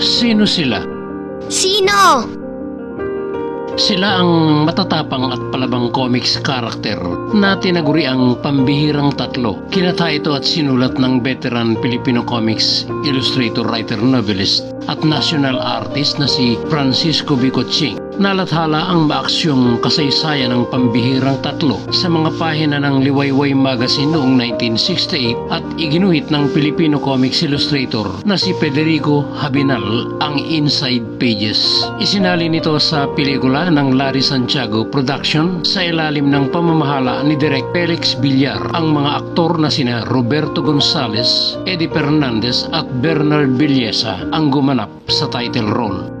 Sino sila? Sino? Sila ang matatapang at palabang comics character na tinaguri ang pambihirang tatlo. Kinata ito at sinulat ng veteran Filipino comics illustrator, writer, novelist at national artist na si Francisco Bicoching. Nalathala ang maaksyong kasaysayan ng pambihirang tatlo sa mga pahina ng Liwayway Magazine noong 1968 at iginuhit ng Filipino comics illustrator na si Federico Habinal ang inside pages. Isinali nito sa pelikula ng Larry Santiago Production sa ilalim ng pamamahala ni Direk Felix Villar ang mga aktor na sina Roberto Gonzales, Eddie Fernandez at Bernard Villesa ang gumanap sa title role.